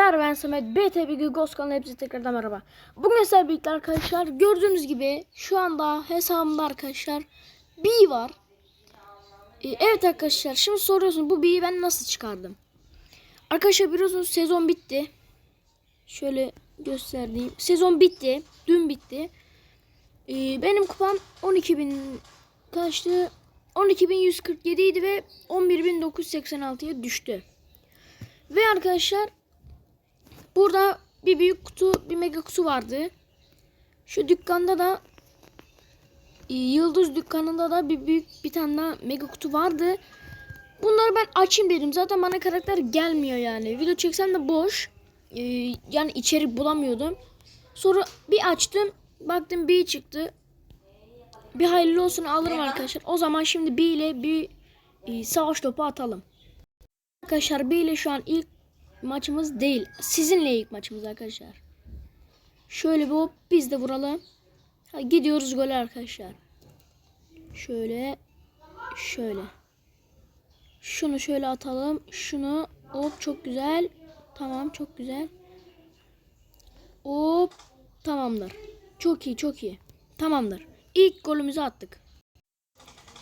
arkadaşlar ben Samet BTB Ghost kanalına hepsi tekrardan merhaba. Bugün sizlerle birlikte arkadaşlar gördüğünüz gibi şu anda hesabımda arkadaşlar B var. Ee, evet arkadaşlar şimdi soruyorsun bu B'yi ben nasıl çıkardım? Arkadaşlar biliyorsunuz sezon bitti. Şöyle göstereyim. Sezon bitti. Dün bitti. Ee, benim kupam 12.000 kaçtı? 12.147 idi ve 11.986'ya düştü. Ve arkadaşlar burada bir büyük kutu, bir mega kutu vardı. Şu dükkanda da e, Yıldız dükkanında da bir büyük bir tane daha mega kutu vardı. Bunları ben açayım dedim. Zaten bana karakter gelmiyor yani. Video çeksem de boş. E, yani içerik bulamıyordum. Sonra bir açtım. Baktım bir çıktı. Bir hayırlı olsun alırım arkadaşlar. O zaman şimdi bir ile bir e, savaş topu atalım. Arkadaşlar B ile şu an ilk maçımız değil. Sizinle ilk maçımız arkadaşlar. Şöyle bir hop biz de vuralım. Ha, gidiyoruz gole arkadaşlar. Şöyle şöyle. Şunu şöyle atalım. Şunu hop çok güzel. Tamam çok güzel. Hop tamamdır. Çok iyi çok iyi. Tamamdır. İlk golümüzü attık.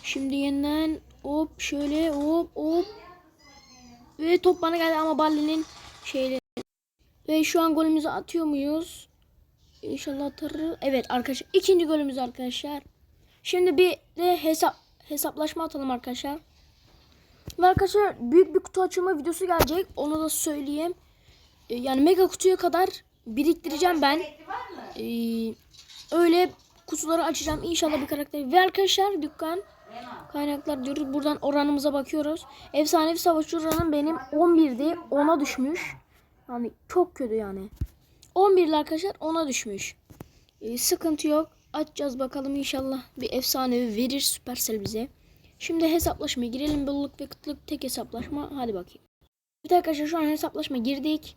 Şimdi yeniden hop şöyle hop hop ve top bana geldi ama Balli'nin şeyleri. Ve şu an golümüzü atıyor muyuz? İnşallah atarız. Evet arkadaşlar ikinci golümüz arkadaşlar. Şimdi bir de hesap hesaplaşma atalım arkadaşlar. Ve arkadaşlar büyük bir kutu açılma videosu gelecek. Onu da söyleyeyim. Ee, Yani mega kutuya kadar biriktireceğim ben. Ee, öyle kutuları açacağım. İnşallah bir karakter. Ve arkadaşlar dükkan kaynaklar diyoruz. Buradan oranımıza bakıyoruz. Efsanevi savaşçı oranım benim 11'di. 10'a düşmüş. Yani çok kötü yani. 11'li arkadaşlar 10'a düşmüş. Ee, sıkıntı yok. Açacağız bakalım inşallah bir efsanevi verir Supercell bize. Şimdi hesaplaşmaya girelim. Bolluk ve kıtlık tek hesaplaşma. Hadi bakayım. Evet arkadaşlar şu an hesaplaşma girdik.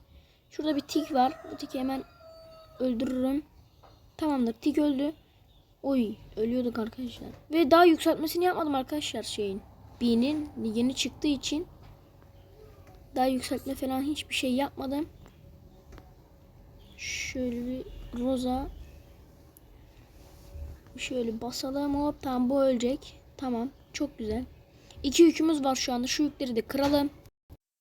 Şurada bir tik var. Bu tiki hemen öldürürüm. Tamamdır. Tik öldü. Oy ölüyorduk arkadaşlar. Ve daha yükseltmesini yapmadım arkadaşlar şeyin. B'nin yeni çıktığı için daha yükseltme falan hiçbir şey yapmadım. Şöyle bir roza şöyle basalım hop tamam bu ölecek. Tamam çok güzel. İki yükümüz var şu anda. Şu yükleri de kıralım.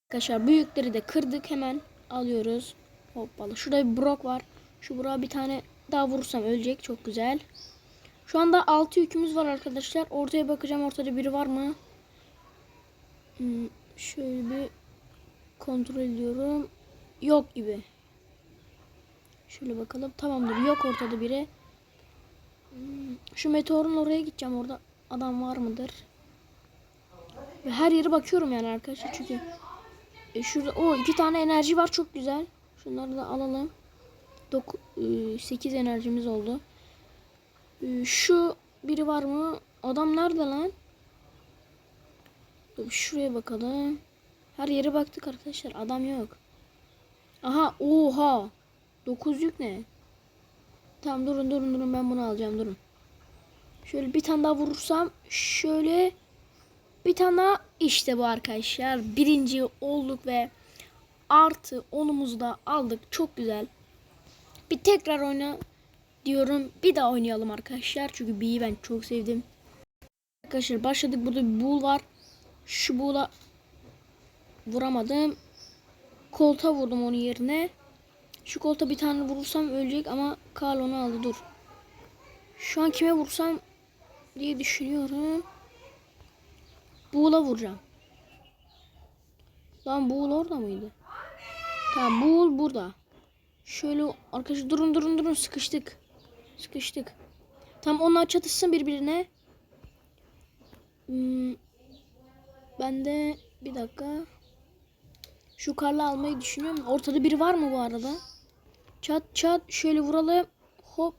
Arkadaşlar bu yükleri de kırdık hemen alıyoruz. Hoppala. Şurada bir brok var. Şu Brock'a bir tane daha vurursam ölecek. Çok güzel. Şu anda 6 yükümüz var arkadaşlar. Ortaya bakacağım. Ortada biri var mı? Hmm, şöyle bir kontrol ediyorum. Yok gibi. Şöyle bakalım. Tamamdır. Yok ortada biri. Hmm, Şu meteorun oraya gideceğim. Orada adam var mıdır? Ve her yere bakıyorum yani arkadaşlar. Çünkü e, şurada o iki tane enerji var. Çok güzel. Şunları da alalım. 8 enerjimiz oldu. Ee, Şu biri var mı? Adam nerede lan? Dur, Şuraya bakalım. Her yere baktık arkadaşlar. Adam yok. Aha oha. 9 yük ne? Tamam durun durun durun ben bunu alacağım durun. Şöyle bir tane daha vurursam şöyle bir tane daha işte bu arkadaşlar. Birinci olduk ve artı onumuzu da aldık. Çok güzel. Bir tekrar oyna diyorum. Bir daha oynayalım arkadaşlar. Çünkü B'yi ben çok sevdim. Arkadaşlar başladık. Burada bir bull var. Şu bull'a vuramadım. Kolta vurdum onun yerine. Şu kolta bir tane vurursam ölecek ama Karl onu aldı. Dur. Şu an kime vursam diye düşünüyorum. Bull'a vuracağım. Lan Bull orada mıydı? Tamam Bull burada. Şöyle arkadaşlar durun durun durun sıkıştık. Sıkıştık. Tam onlar çatışsın birbirine. Hmm, ben de bir dakika. Şu karla almayı düşünüyorum. Ortada biri var mı bu arada? Çat çat şöyle vuralım. Hop.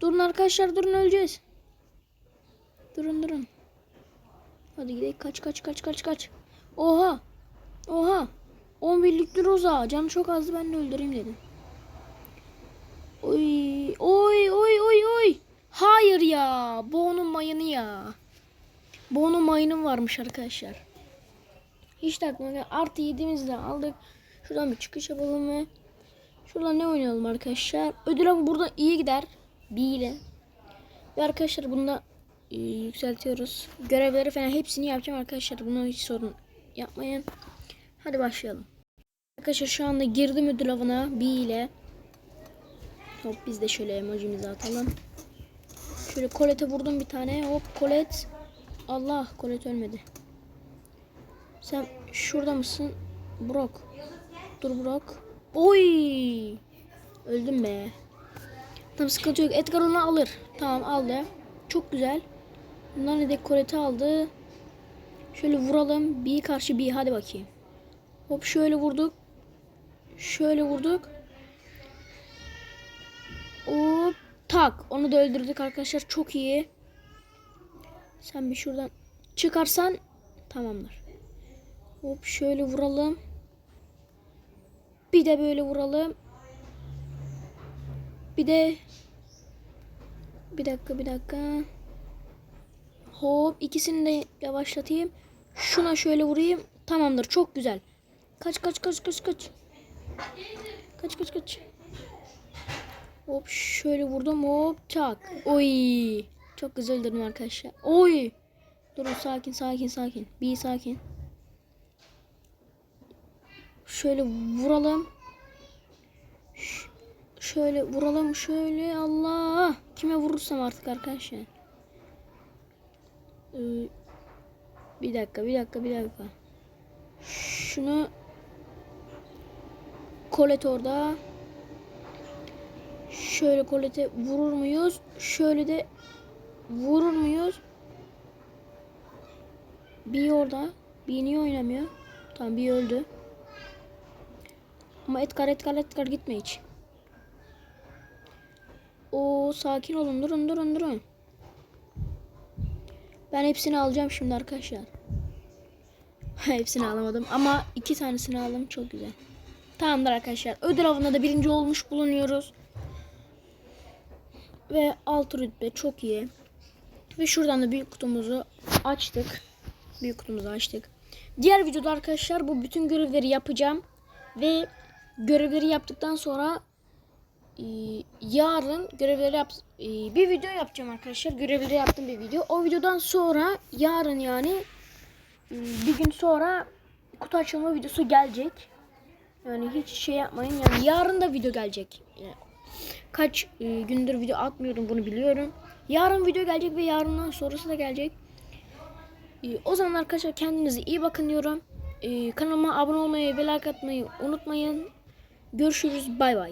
Durun arkadaşlar durun öleceğiz. Durun durun. Hadi gidelim kaç kaç kaç kaç kaç. Oha. Oha. 11'likli Roza. Canı çok azdı ben de öldüreyim dedim. Oy oy oy oy oy. Hayır ya. Bu onun mayını ya. Bu onun mayının varmış arkadaşlar. Hiç gel- Artı yediğimizde aldık. Şuradan bir çıkış yapalım ve şuradan ne oynayalım arkadaşlar. Ödül avı burada iyi gider. Bir ile. Ve arkadaşlar bunu da e, yükseltiyoruz. Görevleri falan hepsini yapacağım arkadaşlar. Bunu hiç sorun yapmayın. Hadi başlayalım. Arkadaşlar şu anda girdim ödül avına bir ile. Hop biz de şöyle emojimizi atalım. Şöyle kolete vurdum bir tane. Hop kolet. Allah kolet ölmedi. Sen şurada mısın? Brok. Dur Brok. Oy! Öldüm be. Tamam sıkıntı yok. Edgar onu alır. Tamam aldı. Çok güzel. Bunlar ne de koleti aldı. Şöyle vuralım. Bir karşı bir. Hadi bakayım. Hop şöyle vurduk. Şöyle vurduk. Hop tak. Onu da öldürdük arkadaşlar. Çok iyi. Sen bir şuradan çıkarsan tamamdır. Hop şöyle vuralım. Bir de böyle vuralım. Bir de bir dakika bir dakika. Hop ikisini de yavaşlatayım. Şuna şöyle vurayım. Tamamdır. Çok güzel. Kaç kaç kaç kaç kaç. Kaç kaç kaç. Hop şöyle vurdum hop çak. Oy. Çok güzel öldürdüm arkadaşlar. Oy. Durun sakin sakin sakin. Bir sakin. Şöyle vuralım. Ş- şöyle vuralım şöyle Allah. Kime vurursam artık arkadaşlar. Ee, bir dakika bir dakika bir dakika. Şunu Kolet orada. Şöyle kolete vurur muyuz? Şöyle de vurur muyuz? Bir orada. Bir niye oynamıyor? Tamam bir öldü. Ama Edgar Edgar Edgar gitme hiç. O sakin olun durun durun durun. Ben hepsini alacağım şimdi arkadaşlar. hepsini alamadım ama iki tanesini aldım çok güzel. Tamamdır arkadaşlar. Ödül avında da birinci olmuş bulunuyoruz. Ve altı rütbe çok iyi. Ve şuradan da büyük kutumuzu açtık. Büyük kutumuzu açtık. Diğer videoda arkadaşlar bu bütün görevleri yapacağım. Ve görevleri yaptıktan sonra e, yarın görevleri yap e, bir video yapacağım arkadaşlar. Görevleri yaptığım bir video. O videodan sonra yarın yani e, bir gün sonra kutu açılma videosu gelecek. Yani hiç şey yapmayın. Yani yarın da video gelecek. Yani kaç e, gündür video atmıyordum bunu biliyorum. Yarın video gelecek ve yarından sonrası da gelecek. E, o zaman arkadaşlar kendinize iyi bakın diyorum. E, kanalıma abone olmayı ve like atmayı unutmayın. Görüşürüz. Bay bay.